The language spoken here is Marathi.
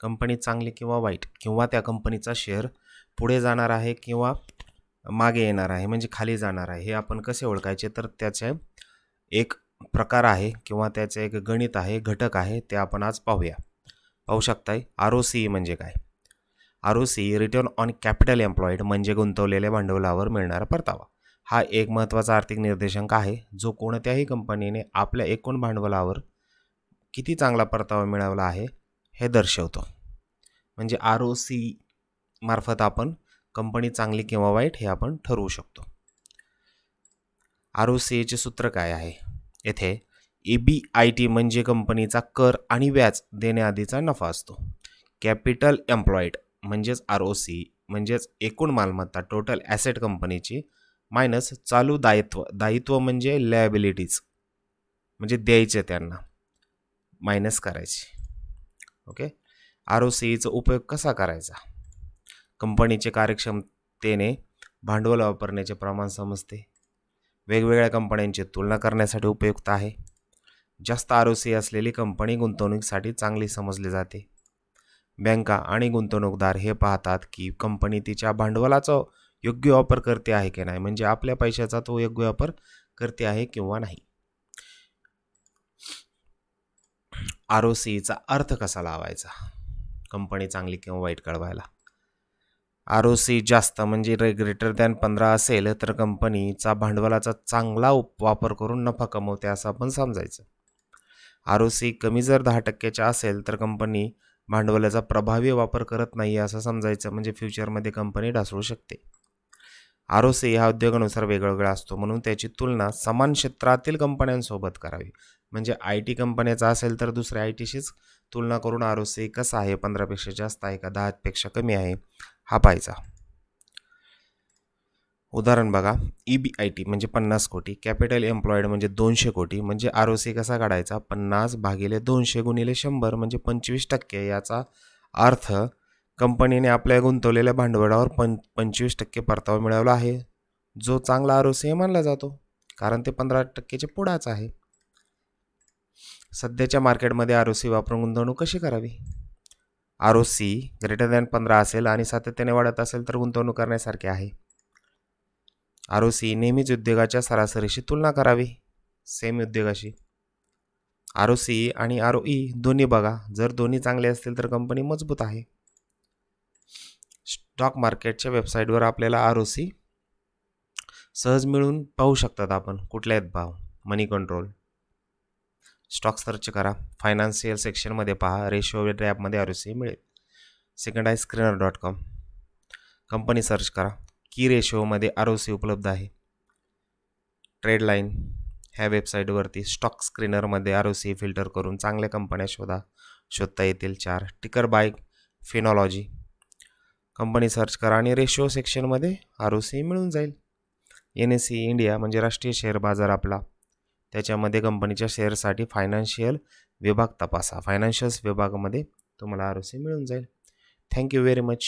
कंपनी चांगली किंवा वाईट किंवा त्या कंपनीचा शेअर पुढे जाणार आहे किंवा मागे येणार आहे म्हणजे खाली जाणार आहे हे आपण कसे ओळखायचे? तर त्याचे एक प्रकार आहे किंवा त्याचे एक गणित आहे घटक आहे ते आपण आज पाहूया. पाहू शकताय आर ओ सी म्हणजे काय? R O C return on capital employed म्हणजे गुंतवलेल्या भांडवलावर मिळणारा परतावा. हा एक महत्त्वाचा आर्थिक निर्देशांक आहे जो कोणत्याही कंपनीने आपल्या एकूण भांडवलावर किती चांगला परतावा मिळवला आहे हे दर्शवतो. म्हणजे आर ओ सी मार्फत आपण कंपनी चांगली किंवा वाईट हे आपण ठरवू शकतो. आर ओ सी एचे सूत्र काय आहे? येथे ए बी आय टी म्हणजे कंपनीचा कर आणि व्याज देण्याआधीचा नफा असतो. कॅपिटल एम्प्लॉईड म्हणजेच आर ओ सी म्हणजेच एकूण मालमत्ता टोटल ॲसेट कंपनीची मायनस चालू दायित्व. दायित्व म्हणजे लॅबिलिटीज म्हणजे द्यायचे त्यांना. मायनस करायची. ओके? आर ओ सीचा उपयोग कसा करायचा? कंपनीचे कार्यक्षमतेने भांडवल वापरण्याचे प्रमाण समजते. वेगवेगळ्या कंपन्यांची तुलना करण्यासाठी उपयुक्त आहे. जास्त आर ओ सी असलेली कंपनी गुंतवणुकीसाठी चांगली समजली जाते. बँका आणि गुंतवणूकदार हे पाहतात की कंपनी तिच्या भांडवलाचा योग्य वापर करते आहे की नाही म्हणजे आपल्या पैशाचा तो योग्य वापर करते आहे किंवा नाही. आर ओ सीचा अर्थ कसा लावायचा? कंपनी चांगली किंवा वाईट कळवायला? आर ओ सी जास्त म्हणजे रे ग्रेटर दॅन पंधरा असेल तर कंपनीचा भांडवलाचा चांगला उप वापर करून नफा कमवते असं आपण समजायचं. आर ओ सी कमी जर दहा टक्क्याच्या असेल तर कंपनी भांडवलाचा प्रभावी वापर करत नाही असं समजायचं. म्हणजे फ्युचरमध्ये कंपनी ढासळू शकते. आरोसे सी हा उद्योगानुसार वेगवेगळा असतो. म्हणून त्याची तुलना समान क्षेत्रातील कंपन्यांसोबत करावी. म्हणजे आय टी कंपन्याचा असेल तर दुसऱ्या आय टीशीच तुलना करून आर ओ सी कसा आहे? पंधरापेक्षा जास्त आहे का? दहापेक्षा कमी आहे? हा पाहायचा. उदाहरण बघा. ई बी आय टी म्हणजे पन्नास कोटी. कॅपिटल एम्प्लॉईड म्हणजे दोनशे कोटी. म्हणजे आर ओ सी कसा काढायचा? पन्नास भागिले दोनशे गुणिले शंभर म्हणजे पंचवीस टक्के. याचा अर्थ कंपनीने आपल्या गुंतवलेल्या भांडवलावर पं पंचवीस टक्के परतावा मिळवला आहे. जो चांगला आर ओ सी मानला जातो कारण ते पंधरा टक्केचे पुढाच आहे. सध्याच्या मार्केटमध्ये आर ओ सी वापरून गुंतवणूक कशी करावी? R O C greater than पंधरा असेल आणि सातत्याने वाढत असेल तर गुंतवणूक करण्यासारखे आहे. आर ओ सी नेहमीच उद्योगाच्या सरासरीशी तुलना करावी. सेम उद्योगाशी. आर ओ सी आणि आर ओ ई दोन्ही बघा जर दोन्ही चांगले असतील तर कंपनी मजबूत आहे. स्टॉक मार्केटच्या वेबसाईटवर आपल्याला आर ओ सी सहज मिळून पाहू शकतात आपण. कुठले आहेत भाव? मनी कंट्रोल स्टॉक सर्च करा. फायनान्शियल सेक्शनमध्ये पहा. रेशो ॲपमध्ये आर ओ सी मिळेल. सेकंड आहे screener dot com company search करा. की रेशोमध्ये आर ओ सी उपलब्ध आहे. ट्रेडलाईन ह्या वेबसाईटवरती स्टॉक स्क्रीनरमध्ये आर ओ सी फिल्टर करून चांगल्या कंपन्या शोधा. शोधता येतील चार. टिकर बाईक फिनॉलॉजी कंपनी सर्च करा आणि रेशो सेक्शनमध्ये आर ओ सी मिळून जाईल. एन एस सी इंडिया म्हणजे राष्ट्रीय शेअर बाजार आपला. त्याच्यामध्ये कंपनीच्या शेअरसाठी फायनान्शियल विभाग तपासा. फायनान्शियल्स विभागामध्ये तुम्हाला आर ओ सी मिळून जाईल. Thank you very much